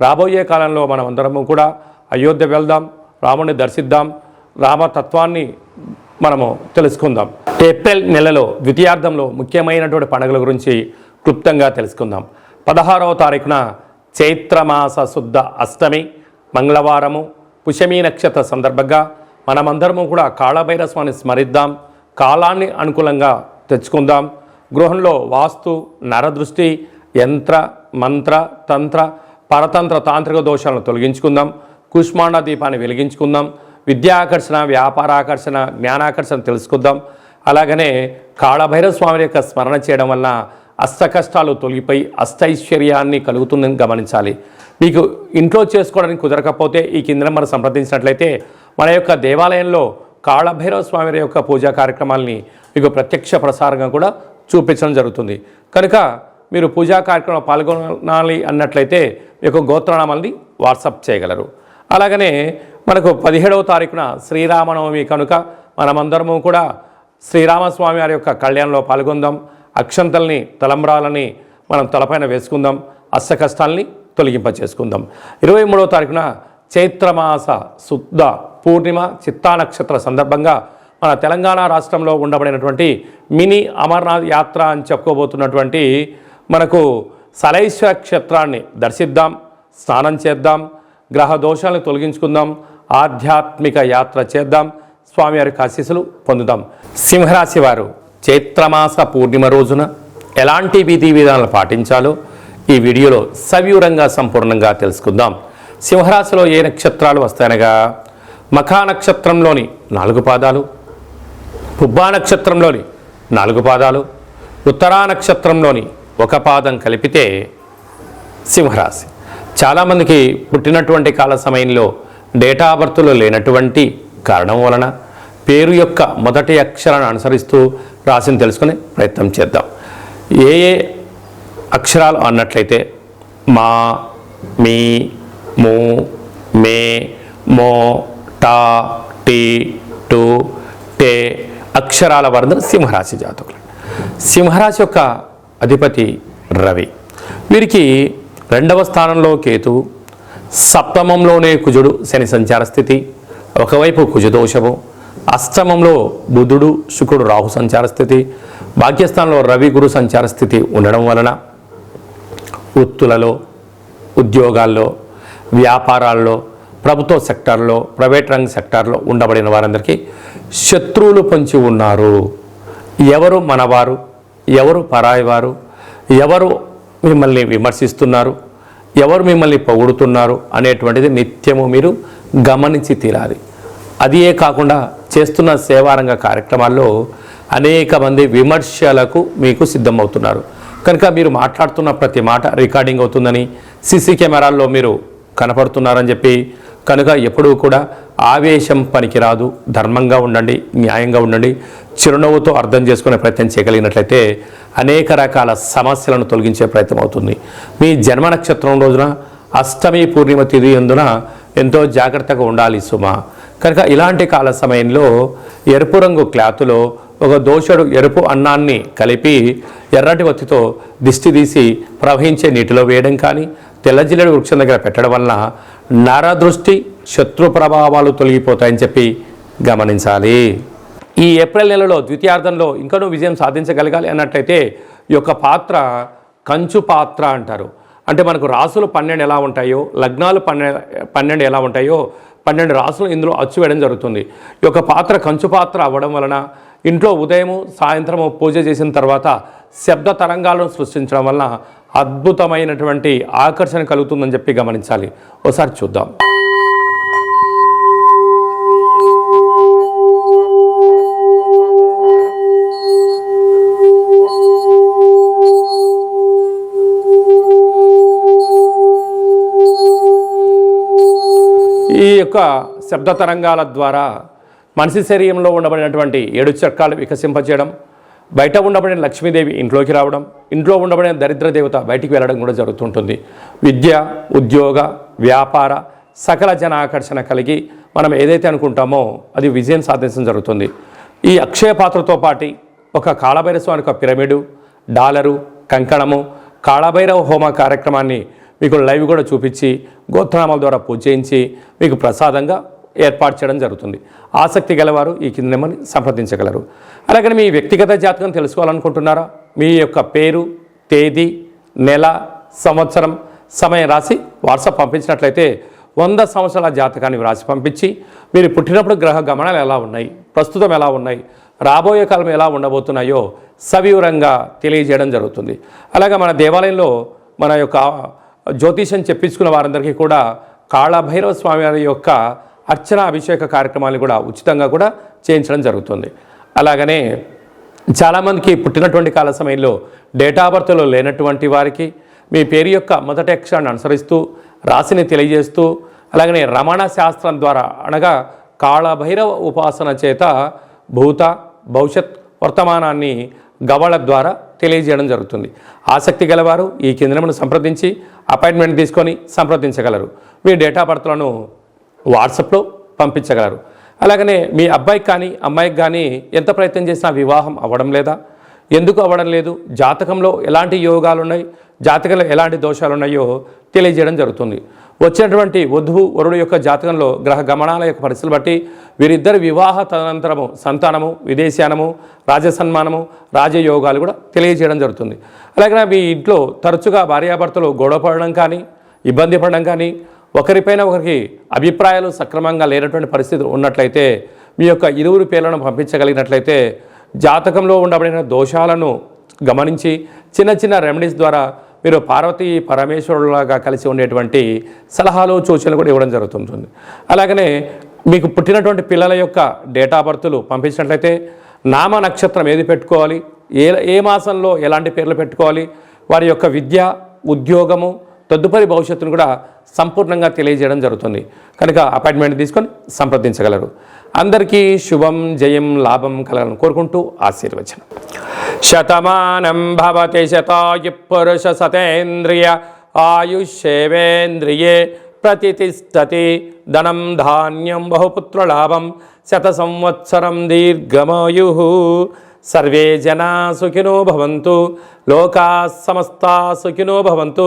రాబోయే కాలంలో మనం అందరము కూడా అయోధ్య వెళ్దాం రాముణ్ణి దర్శిద్దాం రామతత్వాన్ని మనము తెలుసుకుందాం. ఏప్రిల్ నెలలో ద్వితీయార్థంలో ముఖ్యమైనటువంటి పండుగల గురించి క్లుప్తంగా తెలుసుకుందాం. పదహారవ తారీఖున చైత్రమాస శుద్ధ అష్టమి మంగళవారము పుషమీ నక్షత్ర సందర్భంగా మనమందరము కూడా కాళభైర స్వామిని స్మరిద్దాం కాలాన్ని అనుకూలంగా తెచ్చుకుందాం. గృహంలో వాస్తు నరదృష్టి యంత్ర మంత్ర తంత్ర పరతంత్ర తాంత్రిక దోషాలను తొలగించుకుందాం కుష్మాండ దీపాన్ని వెలిగించుకుందాం విద్యాకర్షణ వ్యాపారాకర్షణ జ్ఞానాకర్షణ తెలుసుకుందాం. అలాగనే కాళభైరవ స్వామి యొక్క స్మరణ చేయడం వలన అష్ట కష్టాలు తొలగిపోయి అష్టైశ్వర్యాన్ని కలుగుతుందని గమనించాలి. మీకు ఇంట్లో చేసుకోవడానికి కుదరకపోతే ఈ కింద మనం సంప్రదించినట్లయితే మన యొక్క దేవాలయంలో కాళభైరవ స్వామి యొక్క పూజా కార్యక్రమాల్ని మీకు ప్రత్యక్ష ప్రసారంగా కూడా చూపించడం జరుగుతుంది. కనుక మీరు పూజా కార్యక్రమంలో పాల్గొనాలి అన్నట్లయితే యొక్క గోత్రనామాల్ని వాట్సప్ చేయగలరు. అలాగనే మనకు పదిహేడవ తారీఖున శ్రీరామనవమి కనుక మనమందరము కూడా శ్రీరామస్వామి వారి యొక్క కళ్యాణంలో పాల్గొందాం. అక్షంతల్ని తలంబ్రాలని మనం తలపైన వేసుకుందాం. అష్ట కష్టాల్ని తొలగింప చేసుకుందాం ఇరవై మూడవ తారీఖున చైత్రమాస శుద్ధ పూర్ణిమ చిత్తా నక్షత్ర సందర్భంగా మన తెలంగాణ రాష్ట్రంలో ఉండబడినటువంటి మినీ అమర్నాథ్ యాత్ర అని చెప్పుకోబోతున్నటువంటి మనకు సలైశ్వర క్షేత్రాన్ని దర్శిద్దాం స్నానం చేద్దాం గ్రహ దోషాలను తొలగించుకుందాం ఆధ్యాత్మిక యాత్ర చేద్దాం స్వామివారి ఆశీస్సులు పొందుదాం. సింహరాశి వారు చైత్రమాస పూర్ణిమ రోజున ఎలాంటి విధి విధానాలు పాటించాలో ఈ వీడియోలో సవివరంగా సంపూర్ణంగా తెలుసుకుందాం. సింహరాశిలో ఏ నక్షత్రాలు వస్తాయనగా మఖా నక్షత్రంలోని నాలుగు పాదాలు పుబ్బా నక్షత్రంలోని నాలుగు పాదాలు ఉత్తరా నక్షత్రంలోని ఒక పాదం కలిపితే సింహరాశి. చాలామందికి పుట్టినటువంటి కాల సమయంలో డేటా బర్త్లో లేనటువంటి కారణం వలన పేరు యొక్క మొదటి అక్షరాన్ని అనుసరిస్తూ రాశిని తెలుసుకునే ప్రయత్నం చేద్దాం. ఏ ఏ అక్షరాలు అన్నట్లయితే మా మీ మూ మే మో టా టీ టు టే అక్షరాల వర్ణన సింహరాశి జాతకులు. సింహరాశి యొక్క అధిపతి రవి. వీరికి రెండవ స్థానంలో కేతు సప్తమంలోనే కుజుడు శని సంచార స్థితి ఒకవైపు కుజదోషము అష్టమంలో బుధుడు శుక్రుడు రాహు సంచార స్థితి భాగ్యస్థానంలో రవి గురు సంచార స్థితి ఉండడం వలన వృత్తులలో ఉద్యోగాల్లో వ్యాపారాల్లో ప్రభుత్వ సెక్టార్లో ప్రైవేట్ రంగ సెక్టార్లో ఉండబడిన వారందరికీ శత్రువులు పొంచి ఉన్నారు. ఎవరు మనవారు? ఎవరు పరాయివారు ఎవరు మిమ్మల్ని విమర్శిస్తున్నారు? ఎవరు మిమ్మల్ని పొగుడుతున్నారు? అనేటువంటిది నిత్యము మీరు గమనించి తీరాలి. అదియే కాకుండా చేస్తున్న సేవారంగ కార్యక్రమాల్లో అనేక మంది విమర్శలకు మీకు సిద్ధమవుతున్నారు. కనుక మీరు మాట్లాడుతున్న ప్రతి మాట రికార్డింగ్ అవుతుందని సీసీ కెమెరాల్లో మీరు కనపడుతున్నారని చెప్పి కనుక ఎప్పుడూ కూడా ఆవేశం పనికిరాదు. ధర్మంగా ఉండండి న్యాయంగా ఉండండి. చిరునవ్వుతో అర్థం చేసుకునే ప్రయత్నం చేయగలిగినట్లయితే అనేక రకాల సమస్యలను తొలగించే ప్రయత్నం అవుతుంది. మీ జన్మ నక్షత్రం రోజున అష్టమి పూర్ణిమ తిథి ఎందున ఎంతో జాగ్రత్తగా ఉండాలి సుమ. కనుక ఇలాంటి కాల సమయంలో ఎరుపు రంగు క్లాతులో ఒక దోషుడు ఎరుపు అన్నాన్ని కలిపి ఎర్రటి ఒత్తితో దిష్టి తీసి ప్రవహించే నీటిలో వేయడం కానీ తెల్లజిల్లడి వృక్షం దగ్గర పెట్టడం వలన నరదృష్టి శత్రు ప్రభావాలు తొలగిపోతాయని చెప్పి గమనించాలి. ఈ ఏప్రిల్ నెలలో ద్వితీయార్థంలో ఇంకనూ విజయం సాధించగలగాలి అన్నట్లయితే ఈ యొక్క పాత్ర కంచు పాత్ర అంటారు. అంటే మనకు రాసులు పన్నెండు ఎలా ఉంటాయో లగ్నాలు పన్నె పన్నెండు ఎలా ఉంటాయో పన్నెండు రాసులు ఇందులో అచ్చు వేయడం జరుగుతుంది. ఈ యొక్క పాత్ర కంచు పాత్ర అవ్వడం వలన ఇంట్లో ఉదయము సాయంత్రము పూజ చేసిన తర్వాత శబ్ద తరంగాలను సృష్టించడం వలన అద్భుతమైనటువంటి ఆకర్షణ కలుగుతుందని చెప్పి గమనించాలి. ఒకసారి చూద్దాం. ఈ యొక్క శబ్ద తరంగాల ద్వారా మనిషి శరీరంలో ఉండబడినటువంటి ఏడు చక్రాలు వికసింపచేయడం బయట ఉండబడిన లక్ష్మీదేవి ఇంట్లోకి రావడం ఇంట్లో ఉండబడిన దరిద్ర దేవత బయటికి వెళ్ళడం కూడా జరుగుతుంటుంది. విద్య ఉద్యోగ వ్యాపార సకల జన ఆకర్షణ కలిగి మనం ఏదైతే అనుకుంటామో అది విజయం సాధించడం జరుగుతుంది. ఈ అక్షయ పాత్రతో పాటి ఒక కాళభైరస్వామి యొక్క పిరమిడు డాలరు కంకణము కాళభైరవ హోమ కార్యక్రమాన్ని మీకు లైవ్ కూడా చూపించి గోత్రనామాల ద్వారా పూజ చేయించి మీకు ప్రసాదంగా ఏర్పాటు చేయడం జరుగుతుంది. ఆసక్తి గలవారు ఈ కింద నెంబర్ని సంప్రదించగలరు. అలాగే మీ వ్యక్తిగత జాతకం తెలుసుకోవాలనుకుంటున్నారా? మీ యొక్క పేరు తేదీ నెల సంవత్సరం సమయం రాసి వాట్సాప్ పంపించినట్లయితే వంద సంవత్సరాల జాతకాన్ని వ్రాసి పంపించి మీరు పుట్టినప్పుడు గ్రహ గమనాలు ఎలా ఉన్నాయి? ప్రస్తుతం ఎలా ఉన్నాయి? రాబోయే కాలం ఎలా ఉండబోతున్నాయో సవివరంగా తెలియజేయడం జరుగుతుంది. అలాగే మన దేవాలయంలో మన యొక్క జ్యోతిషం చెప్పించుకున్న వారందరికీ కూడా కాళభైరవ స్వామి వారి యొక్క అర్చన అభిషేక కార్యక్రమాలు కూడా ఉచితంగా కూడా చేయించడం జరుగుతుంది. అలాగనే చాలామందికి పుట్టినటువంటి కాల సమయంలో డేటా బర్త్లో లేనటువంటి వారికి మీ పేరు యొక్క మొదటి అక్షరాన్ని అనుసరిస్తూ రాశిని తెలియజేస్తూ అలాగనే రమణ శాస్త్రం ద్వారా అనగా కాళభైరవ ఉపాసన చేత భూత భవిష్యత్ వర్తమానాన్ని గవళ ద్వారా తెలియజేయడం జరుగుతుంది. ఆసక్తి గలవారు ఈ కేంద్రమును సంప్రదించి అపాయింట్మెంట్ తీసుకొని సంప్రదించగలరు. మీ డేటా బర్త్లను వాట్సాప్లో పంపించగలరు. అలాగనే మీ అబ్బాయికి కానీ అమ్మాయికి కానీ ఎంత ప్రయత్నం చేసినా వివాహం అవ్వడం లేదా ఎందుకు అవ్వడం లేదు? జాతకంలో ఎలాంటి యోగాలు ఉన్నాయి జాతకంలో ఎలాంటి దోషాలు ఉన్నాయో తెలియజేయడం జరుగుతుంది. వచ్చినటువంటి వధువు వరుడు యొక్క జాతకంలో గ్రహ గమనాల యొక్క పరిస్థితులు బట్టి వీరిద్దరి వివాహ తదనంతరము సంతానము విదేశానము రాజసన్మానము రాజయోగాలు కూడా తెలియజేయడం జరుగుతుంది. అలాగే మీ ఇంట్లో తరచుగా భార్యాభర్తలు గొడవ పడడం కానీ ఇబ్బంది పడడం కానీ ఒకరిపైన ఒకరికి అభిప్రాయాలు సక్రమంగా లేనటువంటి పరిస్థితులు ఉన్నట్లయితే మీ యొక్క ఇరువురు పేర్లను పంపించగలిగినట్లయితే జాతకంలో ఉండబడిన దోషాలను గమనించి చిన్న చిన్న రెమెడీస్ ద్వారా మీరు పార్వతి పరమేశ్వరులాగా కలిసి ఉండేటువంటి సలహాలు సూచనలు కూడా ఇవ్వడం జరుగుతుంటుంది. అలాగనే మీకు పుట్టినటువంటి పిల్లల యొక్క డేటా బర్త్లు పంపించినట్లయితే నామ నక్షత్రం ఏది పెట్టుకోవాలి? ఏ ఏ మాసంలో ఎలాంటి పేర్లు పెట్టుకోవాలి? వారి యొక్క విద్య ఉద్యోగము తదుపరి భవిష్యత్తును కూడా సంపూర్ణంగా తెలియజేయడం జరుగుతుంది. కనుక అపాయింట్మెంట్ తీసుకొని సంప్రదించగలరు. అందరికీ శుభం జయం లాభం కలగాలని కోరుకుంటూ ఆశీర్వచనం. శతమానం భవతి శతాయు పురుష సతేంద్రియ ఆయుష్యేవేంద్రియే ప్రతిష్టతి ధనం ధాన్యం బహుపుత్రలాభం శత సంవత్సరం దీర్ఘమాయు. సర్వే జనా సుఖినో భవంతు లోకా సమస్త సుఖినో భవంతు